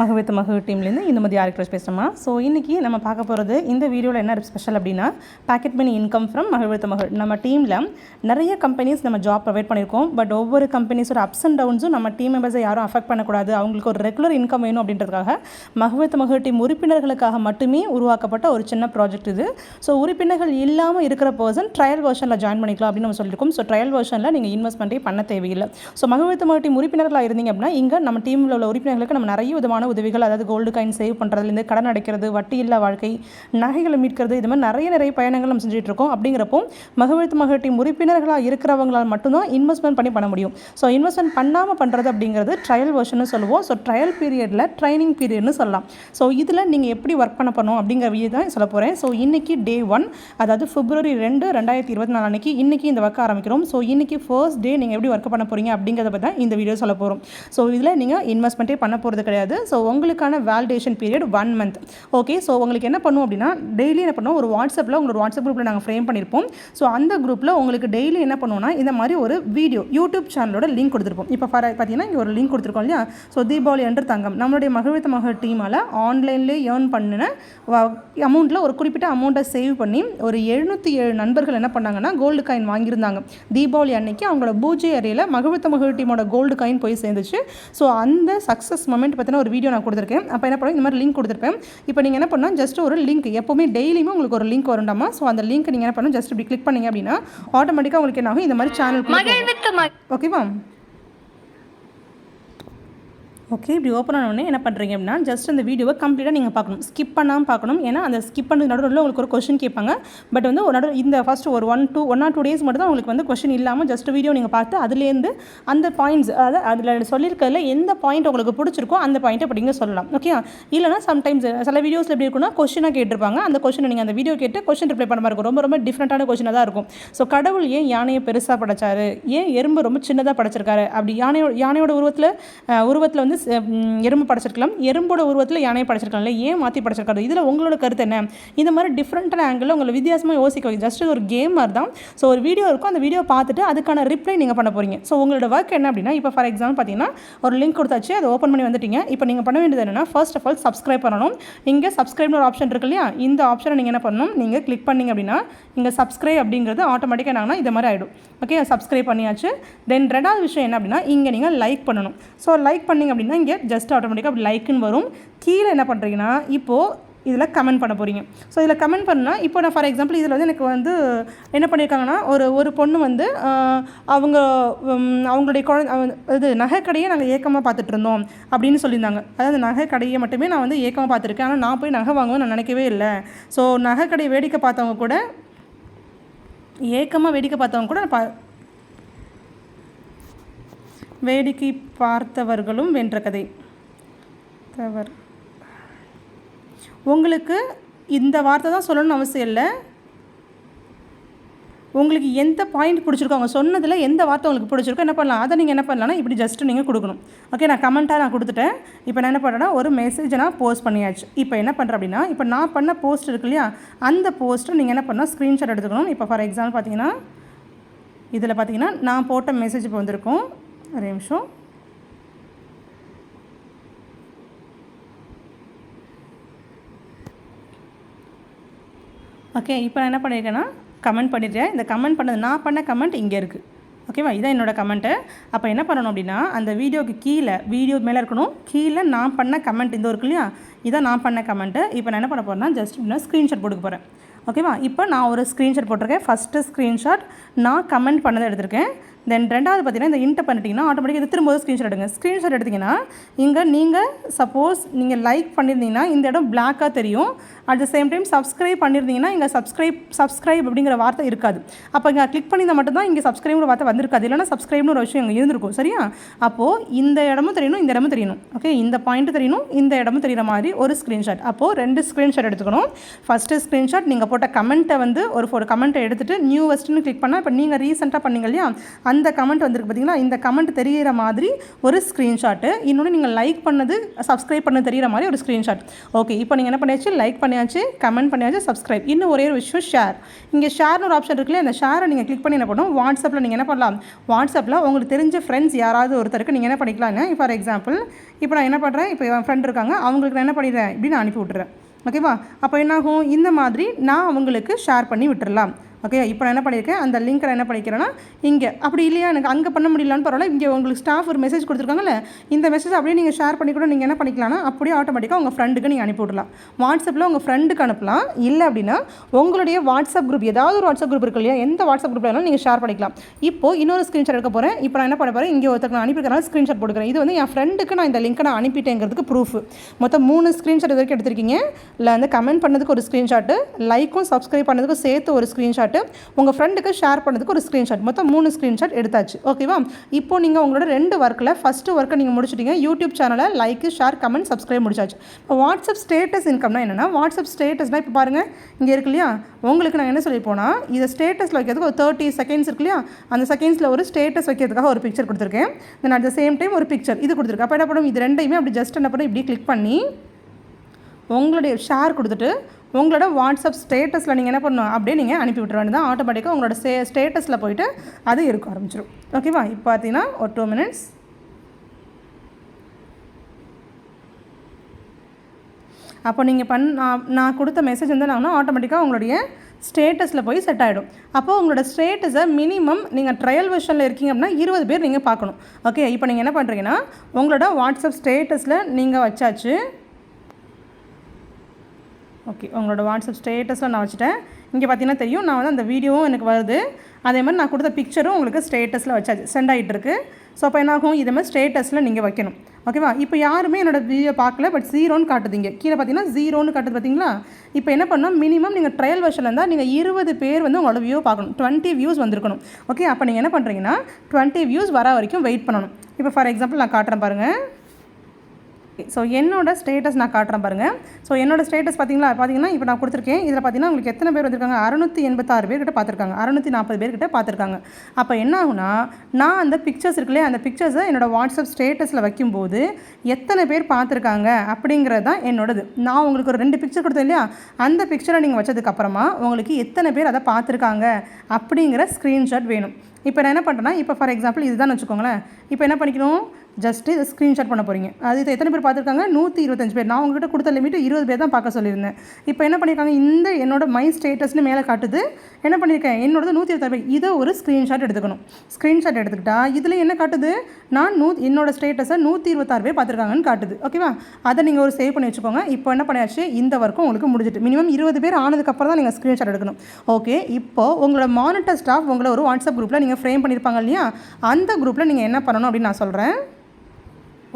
மகவித் மகு டீம்லேருந்து Indumathi ஆர்கிரஸ் பேசுகிறோமா so இன்றைக்கி நம்ம பார்க்க போகிறது இந்த வீடியோவில் என்ன ஸ்பெஷல் அப்படின்னா பாக்கெட் மணி இன்கம் ஃப்ரம் மகவித் மகு நம்ம டீமில் நிறைய கம்பெனிஸ் நம்ம ஜாப் ப்ரொவைட் பண்ணியிருக்கோம். பட் ஒவ்வொரு கம்பெனிஸோட அப்ஸ் அண்ட் டவுன்ஸும் நம்ம டீம் மெம்பர்ஸை யாரும் அஃபெக்ட் பண்ணக்கூடாது. அவங்களுக்கு ஒரு ரெகுலர் இன்கம் வேணும் அப்படின்றதுக்காக மகவித் மகு டீம் உறுப்பினர்களுக்காக மட்டுமே உருவாக்கப்பட்ட ஒரு சின்ன ப்ராஜெக்ட் இது. ஸோ உறுப்பினர்கள் இல்லாமல் இருக்கிற பர்சன் ட்ரையல் வெர்ஷனில் ஜாயின் பண்ணிக்கலாம் அப்படின்னு நம்ம சொல்லியிருக்கோம். ஸோ ட்ரையல் வெர்ஷனில் நீங்கள் இன்வெஸ்ட்மெண்ட்டே பண்ண தேவையில்லை. ஸோ மகவித் மகு டீம் உறுப்பினர்களாக இருந்தீங்க அப்படின்னா இங்கே நம்ம டீமில் உள்ள உறுப்பினர்களுக்கு நம்ம நிறைய விதமான உதவிகள் அதாவது கோல்டு காயின் சேவ் பண்ணுறதுலேருந்து கடன் அடைக்கிறது வட்டி இல்லா வாழ்க்கை நகைகளை மீட்கிறது இது மாதிரி நிறைய நிறைய பயணங்கள் நம்ம செஞ்சுட்டு இருக்கோம். அப்படிங்கிறப்போ மகவெழுத்து மக உறுப்பினர்களாக இருக்கிறவங்களால் மட்டும்தான் இன்வெஸ்ட்மெண்ட் பண்ணி பண்ண முடியும். ஸோ இன்வெஸ்ட்மெண்ட் பண்ணாமல் பண்ணுறது அப்படிங்கிறது ட்ரையல் வெர்ஷன் சொல்லுவோம். ஸோ ட்ரையல் பீரியடில் ட்ரைனிங் பீரியட்னு சொல்லலாம். ஸோ இதில் நீங்கள் எப்படி ஒர்க் பண்ண பண்ணணும் அப்படிங்கிற வீடியோ தான் சொல்ல போகிறேன் ஸோ இன்றைக்கி டே ஒன் அதாவது பிப்ரவரி ரெண்டு ரெண்டாயிரத்தி இருபத்தி நாலு அன்றைக்கி இன்றைக்கி இந்த ஒர்க் ஆரம்பிக்கிறோம். ஸோ இன்றைக்கி ஃபர்ஸ்ட் டே நீங்கள் எப்படி ஒர்க் பண்ண போகிறீங்க அப்படிங்கிறத பற்றி தான் இந்த வீடியோ சொல்ல போகிறோம் ஸோ இதில் நீங்கள் இன்வெஸ்ட்மெண்ட்டே பண்ண போகிறது கிடையாது. ஸோ உங்களுக்கான validation period one month okay so உங்களுக்கு என்ன பண்ணுவோம் அப்படின்னா டெய்லி என்ன பண்ணுவோம்? ஒரு வாட்ஸ்அப்பில் உங்களோட வாட்ஸ்அப் குரூப்பில் நாங்கள் ஃப்ரேம் பண்ணியிருப்போம் ஸோ அந்த குரூப்பில் உங்களுக்கு டெய்லி என்ன பண்ணுவோம்னா இந்த மாதிரி ஒரு வீடியோ யூடியூப் சேனலோட லிங்க் கொடுத்துருப்போம். இப்போ ஃபார் பார்த்தீங்கன்னா இங்கே ஒரு லிங்க் கொடுத்துருக்கோம் இல்லையா? ஸோ தீபாவளி என்று தங்கம். நம்மளுடைய மகிழ்வித்த மகள் டீமால் ஆன்லைன்லேயே ஏர்ன் பண்ணின அமௌண்ட்டில் ஒரு குறிப்பிட்ட அமௌண்ட்டை சேவ் பண்ணி ஒரு எழுநூற்றி ஏழு நண்பர்கள் என்ன பண்ணாங்கன்னா கோல்டு காயின் வாங்கியிருந்தாங்க. தீபாவளி அன்னைக்கு அவங்களோட பூஜை அறையில் மகிழ்வித்த மகிழ் டீமோட கோல்டு காயின் போய் சேர்ந்துச்சு. ஸோ அந்த சக்ஸஸ் மொமெண்ட் பார்த்தீங்கன்னா ஒரு வீடியோ நான் கொடுத்துருக்கேன். அப்போ என்ன பண்ணுவோம் இந்த மாதிரி லிங்க் கொடுத்துருப்பேன். இப்போ நீங்கள் என்ன பண்ணால் ஜஸ்ட் ஒரு லிங்க் எப்போவுமே டெய்லியுமே உங்களுக்கு ஒரு லிங்க் வருண்டாமா ஸோ அந்த லிங்க் நீங்கள் என்ன பண்ணணும்? ஜஸ்ட் இப்படி கிளிக் பண்ணீங்க அப்படின்னா ஆட்டோமேட்டிக்காக உங்களுக்கு என்ன ஆகும்? இந்த மாதிரி சேனல் ஓகேவா ஓகே இப்படி ஓப்பன் ஆனோடனே என்ன பண்ணுறீங்க அப்படின்னா ஜஸ்ட் அந்த வீடியோவை கம்ப்ளீட்டாக நீங்கள் பார்க்கணும். ஸ்கிப் பண்ணாமல் பார்க்கணும். ஏன்னா அந்த ஸ்கிப் பண்ணுறது நடுவில் உங்களுக்கு ஒரு கொஷின் கேட்பாங்க. பட் வந்து ஒரு நடு இந்த ஃபஸ்ட் ஒரு one two one or two days மட்டும் தான் உங்களுக்கு வந்து கொஷின் இல்லாமல் ஜஸ்ட் வீடியோ நீங்கள் பார்த்து அதுலேருந்து அந்த பாயிண்ட்ஸ் அதாவது அதில் சொல்லியிருக்கிறதுல எந்த பாயிண்ட் உங்களுக்கு பிடிச்சிருக்கோ அந்த பாயிண்ட்டை அப்படிங்க சொல்லலாம். ஓகே இல்லைனா சம்டைம்ஸ் சில வீடியோஸில் எப்படி இருக்குன்னா கொஷினாக கேட்டிருப்பாங்க. அந்த கொஷினை நீங்கள் அந்த வீடியோ கேட்டு கொஷின் ரிப்ளை பண்ண மாதிரி இருக்கும். ரொம்ப ரொம்ப டிஃப்ரெண்ட்டான கொஷினாக தான் இருக்கும். ஸோ கடவுள் ஏன் யானையை பெருசாக படைச்சாரு? ஏன் எறும்பு ரொம்ப சின்னதாக படைச்சிருக்காரு? அப்படி யானையோட யானையோட உருவத்தில் உருவத்தில் வந்து எறும்பு படைச்சிருக்கலாம். எறும்போட உருவத்தில் யானையை படைச்சிருக்கலாம்ல ஏன் மாற்றி படைச்சிருக்காரு? இதில் உங்களோட கருத்து என்ன? இந்த மாதிரி டிஃப்ரெண்ட்டான ஆங்கிளில் உங்களை வித்தியாசமாக யோசிக்க வைக்கும் ஜஸ்ட் ஒரு கேம் மாதிரி தான் ஸோ ஒரு வீடியோ இருக்கும். அந்த வீடியோ பார்த்துட்டு அதுக்கான ரிப்ளை நீங்கள் பண்ண போகிறீங்க ஸோ உங்களோட ஒர்க் என்ன அப்படின்னா இப்போ ஃபார் எக்ஸாம்பிள் பார்த்தீங்கன்னா ஒரு லிங்க் கொடுத்தாச்சு. அதை ஓப்பன் பண்ணி வந்துட்டீங்க. இப்போ நீங்கள் பண்ண வேண்டியது என்னன்னா ஃபர்ஸ்ட் ஆஃப் ஆல் சப்ஸ்கிரைப் பண்ணணும். இங்கே சப்ஸ்கிரைப்னு ஒரு ஆப்ஷன் இருக்கு இல்லையா? இந்த ஆப்ஷனை நீங்கள் என்ன பண்ணணும்? நீங்கள் கிளிக் பண்ணீங்க அப்படின்னா இங்கே சப்ஸ்கிரைப் அப்படிங்கிறது ஆட்டோமேட்டிக்காக என்னன்னா இது மாதிரி ஆகிடும் ஓகே சப்ஸ்கிரைப் பண்ணியாச்சு. தென் ரெண்டாவது விஷயம் என்ன அப்படின்னா இங்கே நீங்கள் லைக் பண்ணணும். ஸோ லைக் பண்ணீங்க அப்படின்னா இங்கே ஜஸ்ட் ஆட்டோமேட்டிக்காக அப்படி லைக்குன்னு வரும். கீழே என்ன பண்ணுறீங்கன்னா இப்போது இதில் கமெண்ட் பண்ண போகிறீங்க ஸோ இதில் கமெண்ட் பண்ணால் இப்போ நான் ஃபார் எக்ஸாம்பிள் இதில் வந்து எனக்கு வந்து என்ன பண்ணியிருக்காங்கன்னா ஒரு ஒரு பொண்ணு வந்து அவங்க அவங்களுடைய குழந்தை இது நகைக்கடையை நாங்கள் ஏக்கமாக பார்த்துட்டு இருந்தோம் அப்படின்னு சொல்லியிருந்தாங்க. அதாவது நகைக்கடையை மட்டுமே நான் வந்து ஏக்கமாக பார்த்துருக்கேன். ஆனால் நான் போய் நகை வாங்குவேன் நான் நினைக்கவே இல்லை. ஸோ நகைக்கடையை வேடிக்கை பார்த்தவங்க கூட ஏக்கமாக வேடிக்கை பார்த்தவங்க கூட பா வேடிக்கை பார்த்தவர்களும் வென்ற கதை. தவறு உங்களுக்கு இந்த வார்த்தை தான் சொல்லணும்னு அவசியம் இல்லை. உங்களுக்கு எந்த பாயிண்ட் பிடிச்சிருக்கோ அவங்க சொன்னதில் எந்த வார்த்தை உங்களுக்கு பிடிச்சிருக்கோ என்ன பண்ணலாம்? அதை நீங்கள் என்ன பண்ணலாம்னா இப்படி ஜஸ்ட்டு நீங்கள் கொடுக்கணும். ஓகே நான் கமெண்ட்டாக நான் கொடுத்துட்டேன். இப்போ நான் என்ன பண்ணுறேன்னா ஒரு மெசேஜை நான் போஸ்ட் பண்ணியாச்சு. இப்போ என்ன பண்ணுறேன் அப்படின்னா இப்போ நான் பண்ண போஸ்ட் இருக்கு இல்லையா அந்த போஸ்ட்டை நீங்கள் என்ன பண்ணால் ஸ்க்ரீன்ஷாட் எடுத்துக்கணும். இப்போ ஃபார் எக்ஸாம்பிள் பார்த்தீங்கன்னா இதில் பார்த்தீங்கன்னா நான் போட்ட மெசேஜ் இப்போ வந்திருக்கும். ஒரு நிமிஷம். ஓகே இப்போ நான் என்ன பண்ணியிருக்கேன்னா கமெண்ட் பண்ணிடுறேன் இந்த கமெண்ட் பண்ணது நான் பண்ண கமெண்ட் இங்கே இருக்குது ஓகேவா இதான் என்னோடய கமெண்ட்டு அப்போ என்ன பண்ணணும் அப்படின்னா அந்த வீடியோக்கு கீழே வீடியோ மேலே இருக்கணும். கீழே நான் பண்ண கமெண்ட் இந்த இருக்கு இல்லையா? இதான் நான் பண்ண கமெண்ட்டு இப்போ நான் என்ன பண்ண போகிறேன்னா ஜஸ்ட் இப்படின்னா ஸ்க்ரீன்ஷாட் போட்டுக்க போகிறேன் ஓகேவா இப்போ நான் ஒரு ஸ்க்ரீன்ஷாட் போட்டிருக்கேன். ஃபஸ்ட்டு ஸ்க்ரீன்ஷாட் நான் கமெண்ட் பண்ணதை எடுத்திருக்கேன். தென் ரெண்டாவது பார்த்தீங்கன்னா இந்த இன்ட்டை பண்ணிட்டீங்கன்னா ஆட்டோமேட்டிக்காக இது திரும்ப ஸ்க்ரீன்ஷாட் எடுங்க. ஸ்க்ரீன்ஷாட் எடுத்தீங்கன்னா இங்கே நீங்கள் சப்போஸ் நீங்கள் லைக் பண்ணியிருந்தீங்கன்னா இந்த இடம் பிளாக்காக தெரியும். At the same time subscribe பண்ணியிருந்தீங்கன்னா இங்கே சப்ஸ்கிரைப் சப்ஸ்கிரைப் அப்படிங்கிற வார்த்தை இருக்காது. அப்போ இங்கே கிளிக் பண்ணியிருந்தால் மட்டும்தான் இங்கே சப்ஸ்கிரைப்னு வார்த்தை வந்திருக்காது. இல்லைனா சப்ஸ்கிரைப்னு ஒரு விஷயம் இங்கே இருந்திருக்கும். சரியா? அப்போது இந்த இடமும் தெரியணும் இந்த இடமும் தெரியணும். ஓகே இந்த பாயிண்ட் தெரியணும் இந்த இடமும் தெரியுற மாதிரி ஒரு ஸ்க்ரீன்ஷாட் அப்போது ரெண்டு ஸ்க்ரீன்ஷாட் எடுத்துக்கணும். ஃபஸ்ட்டு ஸ்க்ரீன்ஷாட் நீங்கள் போட்ட கமெண்ட்டை வந்து ஒரு ஃபோட்டோ கமெண்ட்டை எடுத்துகிட்டு நியூ வெஸ்ட்னு கிளிக் பண்ணால் இப்போ நீங்கள் ரீசெண்டாக பண்ணீங்க இல்லையா? அந்த கமெண்ட் வந்திருக்கு பார்த்தீங்களா இந்த கமெண்ட் தெரிகிற மாதிரி ஒரு ஸ்க்ரீன்ஷாட்டு இன்னொன்று நீங்கள் லைக் பண்ணது சப்ஸ்கிரைப் பண்ணது தெரிகிற மாதிரி ஒரு ஸ்க்ரீன்ஷாட் ஓகே இப்போ நீங்கள் என்ன பண்ணியாச்சு? லைக் பண்ணியாச்சு கமெண்ட் பண்ணியாச்சு சப்ஸ்கிரைப் இன்னும் ஒரே ஒரு விஷயம் ஷேர் இங்கே ஷேர்னு ஒரு ஆப்ஷன் இருக்குல்ல இந்த ஷேரை நீங்கள் கிளிக் பண்ணி என்ன பண்ணணும்? வாட்ஸ்அப்பில் நீங்கள் என்ன பண்ணலாம்? வாட்ஸ்அப்பில் உங்களுக்கு தெரிஞ்ச ஃப்ரெண்ட்ஸ் யாராவது ஒருத்தருக்கு நீங்கள் என்ன பண்ணிக்கலாங்க ஃபார் எக்ஸாம்பிள் இப்போ நான் என்ன பண்ணுறேன் இப்போ என் ஃப்ரெண்ட் இருக்காங்க அவங்களுக்கு நான் என்ன பண்ணிடுறேன்? இப்படி நான் அனுப்பி விட்டுறேன். ஓகேவா அப்போ என்னாகும்? இந்த மாதிரி நான் அவங்களுக்கு ஷேர் பண்ணி விட்டுறலாம். ஓகே இப்போ நான் என்ன பண்ணியிருக்கேன்? அந்த லிங்க்கை நான் என்ன பண்ணிக்கிறேன்னா இங்கே. அப்படி இல்லையா? எனக்கு அங்கே பண்ண முடியலான்னு பரவாயில்ல. இங்கே உங்களுக்கு ஸ்டாஃப் ஒரு மெசேஜ் கொடுத்துருக்காங்கல்ல? இந்த மெசேஜ் அப்படியே நீங்கள் ஷேர் பண்ணி கூட நீங்கள் என்ன பண்ணிக்கலாம்னா அப்படியே ஆட்டோமேட்டிக்காக உங்கள் ஃப்ரெண்டுக்கு நீங்கள் அனுப்பி விடலாம். வாட்ஸ்அப்பில் உங்கள் ஃப்ரெண்டுக்கு அனுப்பலாம். இல்லை அப்படின்னா உங்களுடைய வாட்ஸ்அப் குரூப் ஏதாவது ஒரு வாட்ஸ்அப் குரூப் இருக்கு இல்லையா? எந்த வாட்ஸ்அப் குரூப்பில் வேணாலும் நீங்கள் ஷேர் பண்ணிக்கலாம். இப்போ இன்னொரு ஸ்க்ரீன்ஷாட் எடுக்க போகிறேன் இப்போ நான் என்ன பண்ண போகிறேன் இங்கே ஒருத்தருக்கு நான் ஸ்க்ரீன்ஷாட் போட்டுக்கிறேன். இது வந்து என் ஃப்ரெண்டுக்கு நான் இந்த லிங்க்கை நான் அனுப்பிட்டேங்கிறதுக்கு ப்ரூஃப் மொத்தம் மூணு ஸ்க்ரீன்ஷாட் வரைக்கும் எடுத்திருக்கீங்க. இல்லை வந்து கமெண்ட் பண்ணதுக்கு ஒரு ஸ்க்ரீன்ஷாட்டு லைக்கும் சப்ஸ்கிரைப் பண்ணதுக்கும் சேர்த்து ஒரு ஸ்க்ரீன்ஷாட்டு உங்கள் ஃப்ரெண்டுக்கு ஷேர் பண்ணதுக்கு ஒரு ஸ்க்ரீன்ஷாட் மொத்தம் மூணு ஸ்க்ரீன்ஷாட் எடுத்தாச்சு. ஓகேவா இப்போ நீங்கள் உங்களோட ரெண்டு ஒர்க்கில் ஃபஸ்ட்டு ஒர்க்கை நீங்கள் முடிச்சிட்டீங்க. யூடியூப் சேனலை லைக் ஷேர் கமெண்ட் சப்ஸ்கிரைப் முடிச்சாச்சு. இப்போ வாட்ஸ்அப் ஸ்டேட்டஸ் இன்கம்னா என்னென்னா வாட்ஸ்அப் ஸ்டேட்டஸ்னால் இப்போ பாருங்கள் இங்கே இருக்கு இல்லையா? உங்களுக்கு நான் என்ன சொல்லி போனால் இதை ஸ்டேட்டஸில் வைக்கிறதுக்கு ஒரு தேர்ட்டி செகண்ட்ஸ் இருக்கு இல்லையா? அந்த செகண்ட்ஸில் ஒரு ஸ்டேட்டஸ் வைக்கிறதுக்காக ஒரு பிக்சர் கொடுத்துருக்கேன். Then at the same time ஒரு பிக்சர் இது கொடுத்துருக்கேன். அப்போ என்ன பண்ணும்? இது ரெண்டையுமே அப்படி ஜஸ்ட் என்ன பண்ணும்? இப்படி கிளிக் பண்ணி உங்களுடைய ஷேர் கொடுத்துட்டு உங்களோட வாட்ஸ்அப் ஸ்டேட்டஸில் நீங்கள் என்ன பண்ணணும்? அப்படியே நீங்கள் அனுப்பி விட்டுற வேண்டியதான் ஆட்டோமேட்டிக்காக உங்களோட ஸ்டே ஸ்டேட்டஸில் போயிட்டு அது இருக்க ஆரம்பிச்சிடும் ஓகேவா? இப்போ பார்த்தீங்கன்னா ஒரு டூ மினிட்ஸ் அப்போ நீங்கள் பண் நான் நான் கொடுத்த மெசேஜ் வந்து நான் ஆட்டோமேட்டிக்காக உங்களுடைய ஸ்டேட்டஸில் போய் செட் ஆகிடும் அப்போது உங்களோட ஸ்டேட்டஸை மினிமம் நீங்கள் ட்ரையல் வெர்ஷனில் இருக்கீங்க அப்படின்னா இருபது பேர் நீங்கள் பார்க்கணும். ஓகே? இப்போ நீங்கள் என்ன பண்ணுறீங்கன்னா உங்களோட வாட்ஸ்அப் ஸ்டேட்டஸில் நீங்கள் வச்சாச்சு ஓகே உங்களோட வாட்ஸ்அப் ஸ்டேட்டஸில் நான் வச்சுட்டேன். இங்கே பார்த்தீங்கன்னா தெரியும் நான் வந்து அந்த வீடியோவும் எனக்கு வருது. அதே மாதிரி நான் கொடுத்த பிக்சரும் உங்களுக்கு ஸ்டேட்டஸில் வச்சாச்சு சென்ட் ஆகிட்டு இருக்கு. ஸோ அப்போ என்னாகும்? இதே மாதிரி ஸ்டேட்டஸில் நீங்கள் வைக்கணும். ஓகேவா இப்போ யாருமே என்னோட வீடியோ பார்க்கல பட் ஜீரோன்னு காட்டுதுங்க. கீழே பார்த்தீங்கன்னா ஜீரோன்னு காட்டுது பார்த்தீங்களா இப்போ என்ன பண்ணால் மினிமம் நீங்கள் ட்ரையல் வெர்ஷனில் இருந்தால் நீங்கள் இருபது பேர் வந்து உங்களோட வியூ பார்க்கணும். டுவெண்ட்டி வியூஸ் வந்திருக்கணும். ஓகே அப்போ நீங்கள் என்ன பண்ணுறீங்கன்னா டுவெண்ட்டி வியூஸ் வர வரைக்கும் வெயிட் பண்ணணும். இப்போ ஃபார் எக்ஸாம்பிள் நான் காட்டுறேன் பாருங்கள் ஸோ என்னோட ஸ்டேட்டஸ் நான் காட்டுறேன் பாருங்கள் ஸோ என்னோட ஸ்டேட்டஸ் பார்த்தீங்களா? பார்த்தீங்கன்னா இப்போ நான் கொடுத்துருக்கேன். இதில் பார்த்தீங்கன்னா உங்களுக்கு எத்தனை பேர் வந்திருக்காங்க? அறுநூற்றி எண்பத்தாறு பேர்கிட்ட பார்த்துருக்காங்க. அறுநூற்றி நாற்பது பேர்கிட்ட பார்த்துருக்காங்க. அப்போ என்ன ஆகுனா நான் அந்த பிக்சர்ஸ் இருக்குல்லையே? அந்த பிக்சர்ஸை என்னோட வாட்ஸ்அப் ஸ்டேட்டஸில் வைக்கும்போது எத்தனை பேர் பார்த்துருக்காங்க அப்படிங்கிறது தான் என்னோடது. நான் உங்களுக்கு ஒரு ரெண்டு பிக்சர் கொடுத்தேன் இல்லையா? அந்த பிக்சரை நீங்கள் வச்சதுக்கப்புறமா உங்களுக்கு எத்தனை பேர் அதை பார்த்துருக்காங்க அப்படிங்கிற ஸ்க்ரீன்ஷாட் வேணும். இப்போ நான் என்ன பண்ணுறேன்னா இப்போ ஃபார் எக்ஸாம்பிள் இதுதான் வச்சுக்கோங்களேன். இப்போ என்ன பண்ணிக்கணும்? ஜஸ்ட்டு இதை ஸ்க்ரீன்ஷாட் பண்ண போகிறீங்க அது இது எத்தனை பேர் பார்த்துருக்காங்க? நூற்றி இருபத்தஞ்சு பேர். நான் உங்ககிட்ட கொடுத்த லிமிட் இருபது பேர் தான் பார்க்க சொல்லியிருந்தேன். இப்போ என்ன பண்ணியிருக்காங்க? இந்த என்னோட மை ஸ்டேட்டஸ்னு மேலே காட்டுது. என்ன பண்ணியிருக்கேன்? என்னோடது நூற்றி இருபத்தாறு பேர். இதை ஒரு ஸ்க்ரீன்ஷாட் எடுத்துக்கணும். ஸ்க்ரீன்ஷாட் எடுத்துக்கிட்டா இதில் என்ன காட்டுது? நான் நூ என்னோட ஸ்டேட்டஸை நூற்றி இருபத்தாறு பேர் பார்த்துருக்காங்கன்னு காட்டுது. ஓகேவா அதை நீங்கள் ஒரு சேவ் பண்ணி வச்சுக்கோங்க. இப்போ என்ன பண்ணியாச்சு? இந்த ஒர்க்கும் உங்களுக்கு முடிஞ்சிட்டு. மினிமம் இருபது பேர் ஆனதுக்கப்புறம் தான் நீங்கள் ஸ்க்ரீன்ஷாட் எடுக்கணும். ஓகே இப்போ உங்களோட மானிட்டர் ஸ்டாஃப் உங்களை ஒரு வாட்ஸ்அப் குரூப்பில் நீங்கள் ஃப்ரேம் பண்ணியிருப்பாங்க இல்லையா? அந்த குரூப்பில் நீங்கள் என்ன பண்ணணும் அப்படின்னு நான் சொல்கிறேன்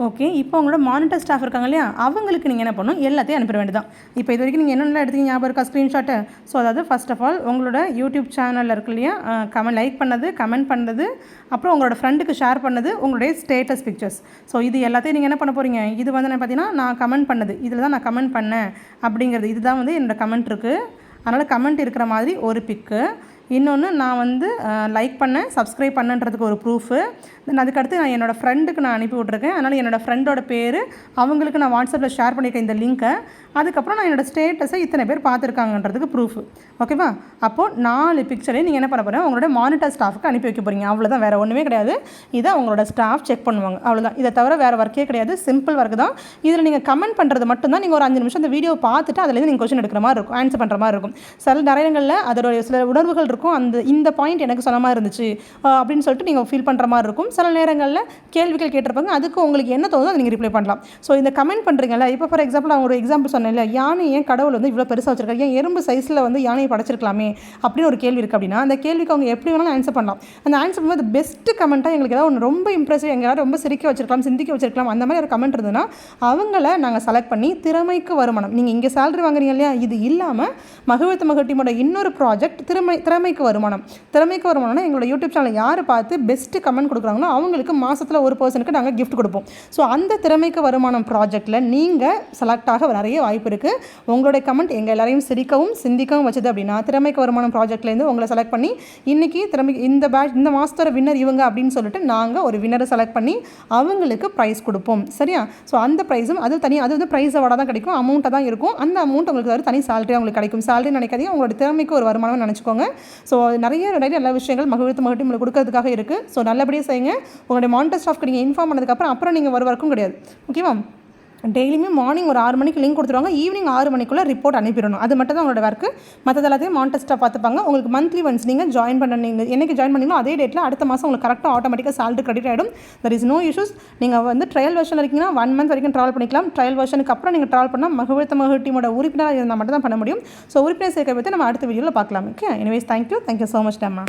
ஓகே இப்போ உங்களோட மானிட்டர் ஸ்டாஃப் இருக்காங்க இல்லையா? அவங்களுக்கு நீங்கள் என்ன பண்ணணும்? எல்லாத்தையும் அனுப்பிட வேண்டியதான் இப்போ இது வரைக்கும் நீங்கள் என்னென்ன எடுத்தீங்க ஞாபகம் இருக்கா? ஸ்க்ரீன்ஷாட்டு ஸோ அதாவது ஃபர்ஸ்ட் ஆஃப் ஆல் உங்களோட யூடியூப் சேனலில் இருக்கு இல்லையா? கமெண்ட் லைக் பண்ணது கமெண்ட் பண்ணது அப்புறம் உங்களோட ஃப்ரெண்டுக்கு ஷேர் பண்ணது உங்களுடைய ஸ்டேட்டஸ் பிக்சர்ஸ் ஸோ இது எல்லாத்தையும் நீங்கள் என்ன பண்ண போகிறீங்க இது வந்து என்ன பார்த்தீங்கன்னா நான் கமெண்ட் பண்ணது. இதில் தான் நான் கமெண்ட் பண்ணேன் அப்படிங்கிறது. இதுதான் வந்து என்னோடய கமெண்ட் இருக்குது அதனால் கமெண்ட் இருக்கிற மாதிரி ஒரு பிக்கு இன்னொன்று நான் வந்து லைக் பண்ணேன் சப்ஸ்கிரைப் பண்ணன்றதுக்கு ஒரு ப்ரூஃபு தென் அதுக்கடுத்து நான் என்னோடய ஃப்ரெண்டுக்கு நான் அனுப்பி விட்ருக்கேன் அதனால் என்னோடய ஃப்ரெண்டோட பேர் அவங்களுக்கு நான் வாட்ஸ்அப்பில் ஷேர் பண்ணியிருக்கேன் இந்த லிங்க்கை அதுக்கப்புறம் நான் என்னோடய ஸ்டேட்டஸை இத்தனை பேர் பார்த்துருக்காங்கன்றதுக்கு ப்ரூஃப் ஓகேவா அப்போது நாலு பிக்சரையும் நீங்கள் என்ன பண்ண போகிறேன் உங்களோட மானிட்டர் ஸ்டாஃப்க்கு அனுப்பி வைக்க போகிறீங்க அவ்வளோதான் வேறு ஒன்றுமே கிடையாது. இதை அவங்களோட ஸ்டாஃப் செக் பண்ணுவாங்க. அவ்வளோதான் இதை தவிர வேறு ஒர்க்கே கிடையாது. சிம்பிள் ஒர்க் தான். இதில் நீங்கள் கமெண்ட் பண்ணுறது மட்டும்தான். நீங்கள் ஒரு அஞ்சு நிமிஷம் அந்த வீடியோ பார்த்துட்டு அதுலேருந்து நீங்கள் கொஸ்டின் எடுக்கிற மாதிரி இருக்கும். ஆன்சர் பண்ணுற மாதிரி இருக்கும். சில நேரங்களில் அதோடைய சில உணர்வுகள் இருக்கும். அந்த இந்த பாயிண்ட் எனக்கு சொன்ன மாதிரி இருந்துச்சு. அப்படின்னு சொல்லிட்டு நீங்கள் ஃபீல் பண்ணுற மாதிரி இருக்கும். சில நேரங்களில் கேள்விகள் கேட்டிருப்பாங்க. அதுக்கு உங்களுக்கு என்ன தோணுதோ அதை நீங்கள் ரிப்ளை பண்ணலாம். ஸோ இந்த கமெண்ட் பண்ணுறீங்கல்ல இப்போ ஃபார் எக்ஸாம்பிள் அவங்க ஒரு எக்ஸாம்பிள் சொன்னேன் இல்லை யானை ஏன் கடவுள் வந்து இவ்வளோ பெருசாக வச்சிருக்காரு? ஏன் எறும்பு சைஸில் வந்து யானையை படைச்சிருக்கலாமே? அப்படின்னு ஒரு கேள்வி இருக்குது அப்படின்னா அந்த கேள்விக்கு அவங்க எப்படி வேணாலும் ஆன்சர் பண்ணலாம். அந்த ஆன்சர் பண்ணும்போது பெஸ்ட் கமெண்ட்டாக எங்களுக்கு ஏதாவது ஒன்று ரொம்ப இம்ப்ரெசிவ் எங்களால் ரொம்ப சிரிக்க வச்சிருக்கலாம் சிந்திக்க வச்சிருக்கலாம் அந்த மாதிரி ஒரு கமெண்ட் இருந்ததுன்னா அவங்கள நாங்கள் செலக்ட் பண்ணி திறமைக்கு வருமானம். நீங்கள் இங்கே சேலரி வாங்குறீங்க இல்லையா? இது இல்லாமல் மகிழ்த்த மகிழ் இன்னொரு ப்ராஜெக்ட் திறமை திறமை திறமைக்கு வருமானம். திறமைக்கு வருமானம்னா எங்களோட யூடியூப் சேனல் யார் பார்த்து பெஸ்ட்டு கமெண்ட் கொடுக்குறாங்களோ அவங்களுக்கு மாதத்தில் ஒரு பர்சனுக்கு நாங்கள் கிஃப்ட் கொடுப்போம். ஸோ அந்த திறமைக்கு வருமானம் ப்ராஜெக்ட்டில் நீங்கள் செலக்ட் ஆக நிறைய வாய்ப்பு இருக்குது உங்களுடைய கமெண்ட் எங்கள் எல்லாரையும் சிரிக்கவும் சிந்திக்கவும் வச்சது அப்படின்னா திறமைக்கு வருமானம் ப்ராஜெக்ட்லேருந்து உங்களை செலக்ட் பண்ணி இன்றைக்கி திறமை இந்த பேட்ச் இந்த மாதத்தோட வின்னர் இவங்க அப்படின்னு சொல்லிட்டு நாங்கள் ஒரு வின்னரை செலக்ட் பண்ணி அவங்களுக்கு ப்ரைஸ் கொடுப்போம். சரியா? ஸோ அந்த ப்ரைஸும் அது தனி அது வந்து ப்ரைஸ் அவார்டாக தான் கிடைக்கும். அமௌண்ட்டாக தான் இருக்கும். அந்த அமௌண்ட் உங்களுக்கு ஒரு தனி சேலரி உங்களுக்கு கிடைக்கும். சேலரி நினைக்காதீங்க. உங்களோட திறமைக்கு ஒரு வருமானம் நினச்சிக்கோங்க. ஸோ நிறைய நிறைய நல்ல விஷயங்கள் மகிழ்த்து மகிழ்ச்சி உங்களுக்கு கொடுக்கறதுக்காக இருக்குது ஸோ நல்லபடியாக செய்யுங்க. உங்களுடைய மானிட்டர் ஸ்டாஃப்க்கு நீங்கள் இன்ஃபார்ம் பண்ணதுக்கப்புறம் அப்புறம் நீங்கள் ஒரு ஒர்க்கும் கிடையாது. ஓகேவா டெய்லியுமே மார்னிங் ஒரு ஆறு மணிக்கு லிங்க் கொடுத்துருவாங்க. ஈவினிங் ஆறு மணிக்குள்ளே ரிப்போர்ட் அனுப்பிடணும். அது மட்டும் தான் உங்களோட ஒர்க்கு மற்றது எல்லாத்தையும் மான்டெஸ்ட்டாக பார்த்துப்பாங்க. உங்களுக்கு மந்த்லி ஒன்ஸ் நீங்கள் ஜாயின் பண்ண நீங்கள் என்றைக்கு ஜாயின் பண்ணீங்களோ அதே டேட்டில் அடுத்த மாதம் உங்களுக்கு கரெக்டாக ஆட்டோமேட்டிக்காக salary கிரெடிட் ஆகிடும் தர் இஸ் நோ இஷ்யூஸ் நீங்கள் வந்து ட்ரையல் வெர்ஷன் இருக்கீங்கன்னா ஒன் மந்த் வரைக்கும் ட்ராவல் பண்ணிக்கலாம். ட்ரையல் வெர்ஷனுக்கு அப்புறம் நீங்கள் ட்ராவல் பண்ணால் மகிழ்த்த மகிழ் டீமோட உறுப்பினராக இருந்தால் மட்டும் தான் பண்ண முடியும். ஸோ உறுப்பினர் சேர்க்கை பற்றி நம்ம அடுத்த வீடியோவில் பார்க்கலாம். Okay anyways thank you thank you so much டேம்மா